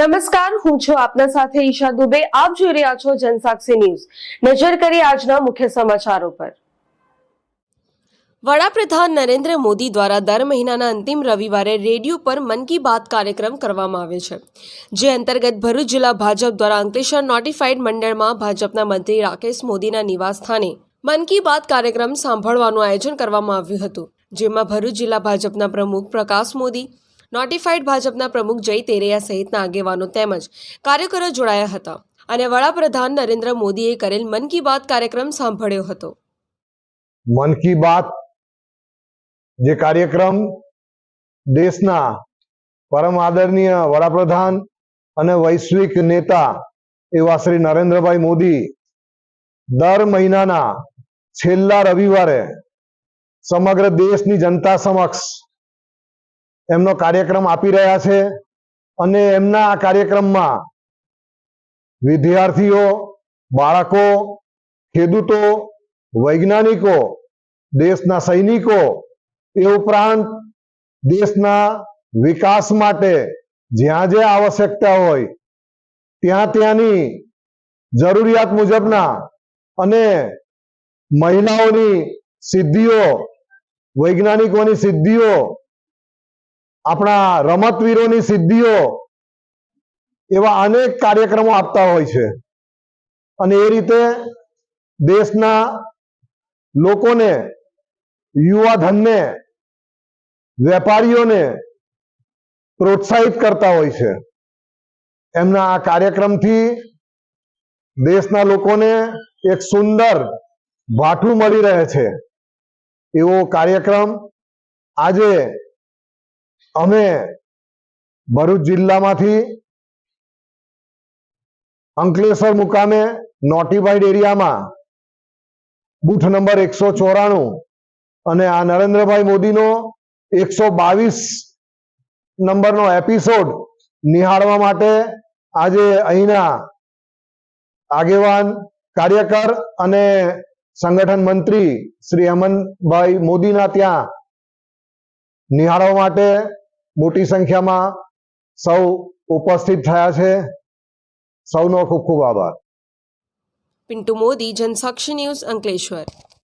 નમસ્કાર, હું છું આપના સાથે ઈશા દુબે. આપ જોઈ રહ્યા છો જનસાક્ષી ન્યૂઝ. નજર કરી આજના મુખ્ય સમાચારો પર. વડાપ્રધાન નરેન્દ્ર મોદી દ્વારા દર મહિનાના અંતિમ રવિવારે રેડિયો પર મન કી બાત કાર્યક્રમ કરવામાં આવે છે, જે અંતર્ગત ભરૂચ જિલ્લા ભાજપ દ્વારા અંકલેશ્વર નોટિફાઈડ મંડળમાં ભાજપના મંત્રી રાકેશ મોદીના નિવાસ સ્થાને મન કી બાત કાર્યક્રમ સાંભળવાનું આયોજન કરવામાં આવ્યું હતું, જેમાં ભરૂચ જિલ્લા ભાજપના પ્રમુખ પ્રકાશ મોદી નોટિફાઈડ ભાજપના પ્રમુખ જય તેરૈયા સહિતના આગેવાનો તેમજ કાર્યકરો જોડાયા હતા અને વડાપ્રધાન નરેન્દ્ર મોદીએ કરેલ મન કી બાત કાર્યક્રમ સાંભળ્યો હતો. મન કી બાત જે કાર્યક્રમ દેશના પરમ આદરણીય વડાપ્રધાન અને વૈશ્વિક નેતા એવા શ્રી નરેન્દ્રભાઈ મોદી દર મહિનાના છેલ્લા રવિવારે સમગ્ર દેશની જનતા સમક્ષ એમનો કાર્યક્રમ આપી રહ્યા છે અને એમના આ કાર્યક્રમમાં વિદ્યાર્થીઓ, બાળકો, ખેડૂતો, વૈજ્ઞાનિકો, દેશના સૈનિકો એ ઉપરાંત દેશના વિકાસ માટે જ્યાં જ્યાં આવશ્યકતા હોય ત્યાં ત્યાંની જરૂરિયાત મુજબના અને મહિલાઓની સિદ્ધિઓ, વૈજ્ઞાનિકોની સિદ્ધિઓ આપણા રમતવીરોની સિદ્ધિઓ એવા અનેક કાર્યક્રમો આપતા હોય છે. અને એ રીતે દેશના લોકોને યુવા ધનને વેપારીઓને પ્રોત્સાહિત કરતા હોય છે. એમના આ કાર્યક્રમથી દેશના લોકોને એક સુંદર ભાઠું મળી રહે છે. એવો કાર્યક્રમ આજે અમે ભરૂચ જિલ્લામાંથી અંકલેશ્વર મુકામે નોટિફાઈડ એરિયામાં બુથ નંબર એકસો ચોરાણું અને આ નરેન્દ્રભાઈ મોદીનો એકસો બાવીસ નંબરનો એપિસોડ નિહાળવા માટે આજે અહીંના આગેવાન, કાર્યકર અને સંગઠન મંત્રી શ્રી હેમંતભાઈ મોદીના ત્યાં નિહાળવા માટે મોટી સંખ્યામાં સૌ ઉપસ્થિત થયા છે. સૌનો ખૂબ ખૂબ આભાર. પિન્ટુ મોદી, જનસાક્ષી ન્યૂઝ અંકલેશ્વર.